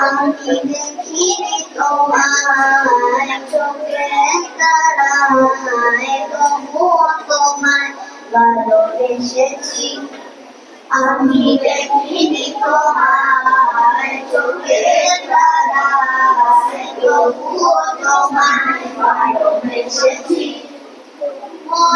আমি দেখিনি তোমায় চোখের তারায় তবুও তোমায় ভালোবেসেছি আমি দেখিনি তোমায় চোখের তারায়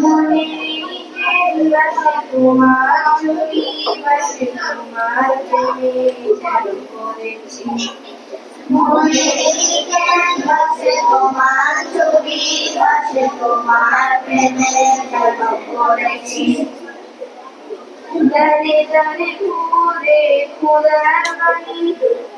মনে বাসে তোমার ছবি বাসে তোমার প্রেমে যেন করেছি তোমার ছবি বাসে তোমার প্রেমে যেন করেছি বাসি না তোমার গায়ে বাসি বড়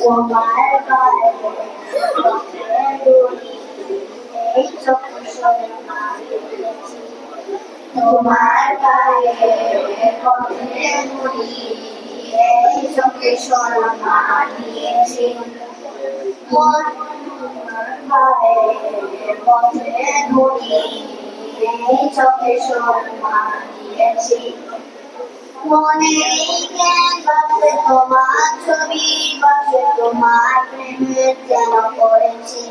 তোমার গায়ে পথে মুড়ি এই চোখে মন গায়ে পথে মুড়ি এই চোখে সরমা দিয়েছি মনে জ্ঞান বাসে তোমার ছবি বাসে তোমার প্রেমের যেন করেছি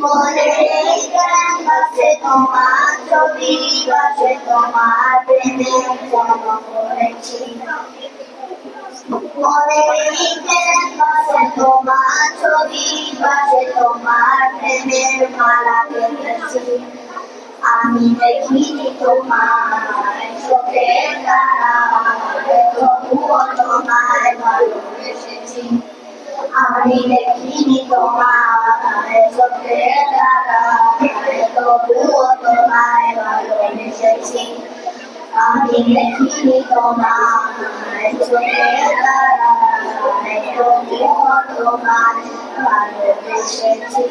মনে জ্ঞান বাসে তোমার ছবি বাসে তোমার প্রেমের যেন করেছি মনে জ্ঞান বাসে তোমার ছবি বাসে তোমার প্রেমের মালা পেতেছি আমি দেখিনি তোমার চোখের তবুও তোমায় ভালোবেসেছি আমি দেখিনি তোমার চোখের তবুও তোমায় ভালোবেসেছি আমি দেখিনি তোমার চোখের তবুও তোমায় ভালোবেসেছি